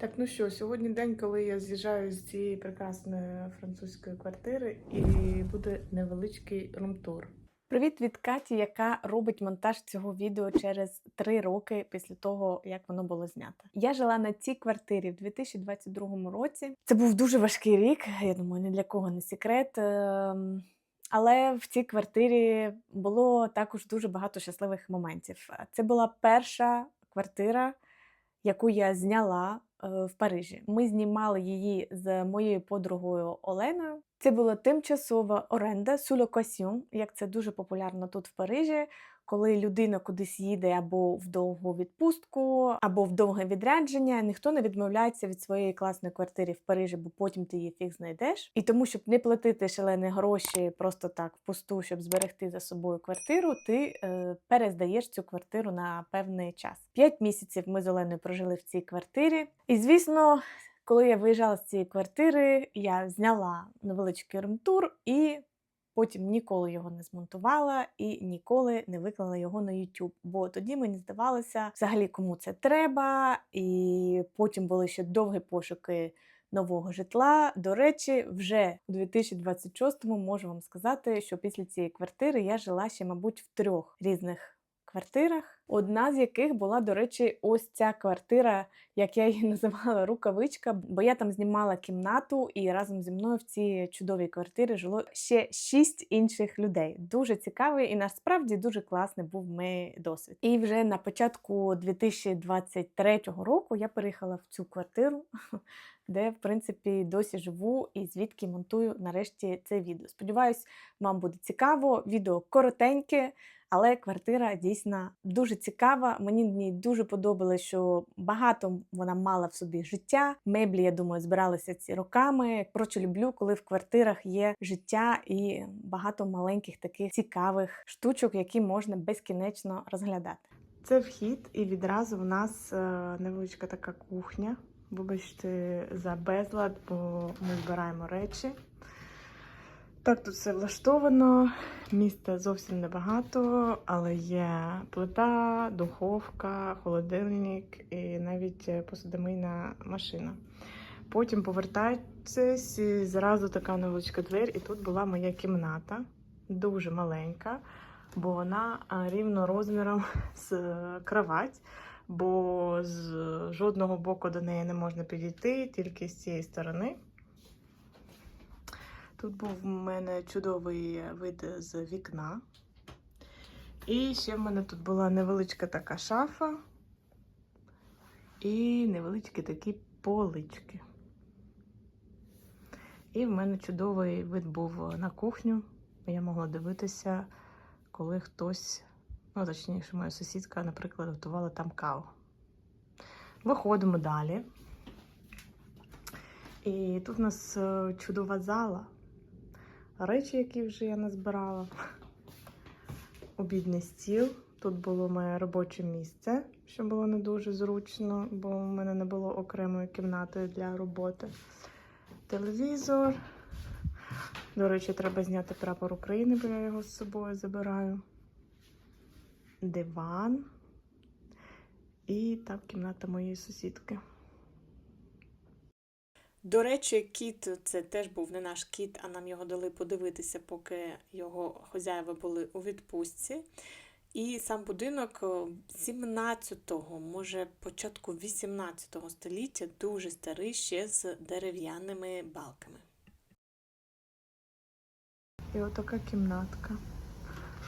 Так, ну що, сьогодні день, коли я з'їжджаю з цієї прекрасної французької квартири, і буде невеличкий румтур. Привіт від Каті, яка робить монтаж цього відео через три роки після того, як воно було знято. Я жила на цій квартирі в 2022 році. Це був дуже важкий рік. Я думаю, ні для кого не секрет. Ем, Але в цій квартирі було також дуже багато щасливих моментів. Це була перша квартира, яку я зняла в Парижі. Ми знімали її з моєю подругою Оленою. Це була тимчасова оренда sous-location, як це дуже популярно тут в Парижі, коли людина кудись їде або в довгу відпустку, або в довге відрядження. Ніхто не відмовляється від своєї класної квартири в Парижі, бо потім ти її фіг знайдеш. І тому, щоб не платити шалені гроші просто так впусту, щоб зберегти за собою квартиру, ти е, перездаєш цю квартиру на певний час. П'ять місяців ми з Оленою прожили в цій квартирі. І звісно, коли я виїжджала з цієї квартири, я зняла невеличкий ремтур і потім ніколи його не змонтувала і ніколи не виклала його на YouTube. Бо тоді мені здавалося, взагалі кому це треба, і потім були ще довгі пошуки. Нового житла. До речі, вже у 2026-му можу вам сказати, що після цієї квартири я жила ще, мабуть, в трьох різних квартирах. Одна з яких була, до речі, ось ця квартира, як я її називала, рукавичка, бо я там знімала кімнату, і разом зі мною в цій чудовій квартирі жило ще шість інших людей. Дуже цікавий і насправді дуже класний був мій досвід. І вже на початку 2023 року я переїхала в цю квартиру. Де, в принципі, досі живу і звідки монтую нарешті це відео. Сподіваюсь, вам буде цікаво. Відео коротеньке, але квартира дійсно дуже цікава. Мені в ній дуже подобалося, що багато вона мала в собі життя. Меблі, я думаю, збиралися ці роками. Коротше, люблю, коли в квартирах є життя і багато маленьких таких цікавих штучок, які можна безкінечно розглядати. Це вхід, і відразу в нас е, невеличка така кухня. Вибачте за безлад, бо ми збираємо речі. Так, тут все влаштовано. Міста зовсім небагато, але є плита, духовка, холодильник і навіть посудомийна машина. Потім повертаєтесь, зразу така невеличка двері, і тут була моя кімната, дуже маленька, бо вона рівно розміром з е, кровать, бо з жодного боку до неї не можна підійти, тільки з цієї сторони. Тут був у мене чудовий вид з вікна. І ще в мене тут була невеличка така шафа і невеличкі такі полички. І в мене чудовий вид був на кухню. Я могла дивитися, коли хтось, ну, точніше, моя сусідка, наприклад, готувала там каву. Виходимо далі. І тут у нас е, чудова зала речі, які вже я назбирала. Обідний стіл. Тут було моє робоче місце, що було не дуже зручно, бо в мене не було окремої кімнати для роботи. Телевізор. До речі, треба зняти прапор України, бо я його з собою забираю. Диван. І там кімната моєї сусідки. До речі, кіт це теж був не наш кіт, а нам його дали подивитися, поки його хазяїва були у відпустці. І сам будинок 17-го, може початку 18-го століття, дуже старий ще з дерев'яними балками. І отака кімнатка.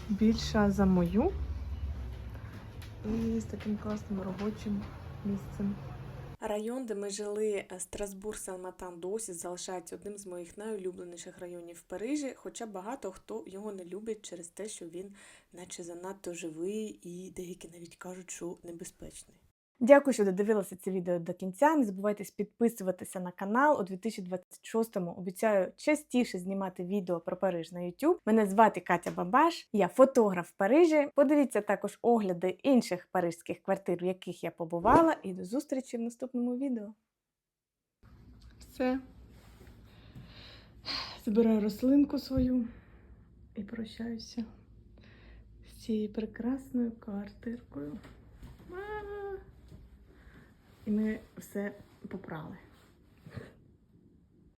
Більша за мою. І з таким класним робочим місцем. Район, де ми жили, Страсбур Сан-Матан досі залишається одним з моїх найулюбленіших районів в Парижі, хоча багато хто його не любить через те, що він наче занадто живий і деякі навіть кажуть, що небезпечний. Дякую, що додивилися це відео до кінця. Не забувайте підписуватися на канал. У 2026-му обіцяю частіше знімати відео про Париж на YouTube. Мене звати Катя Бабаш, я фотограф в Парижі. Подивіться також огляди інших парижських квартир, в яких я побувала. І до зустрічі в наступному відео. Все. Збираю рослинку свою і прощаюся з цією прекрасною квартиркою. І ми все попрали.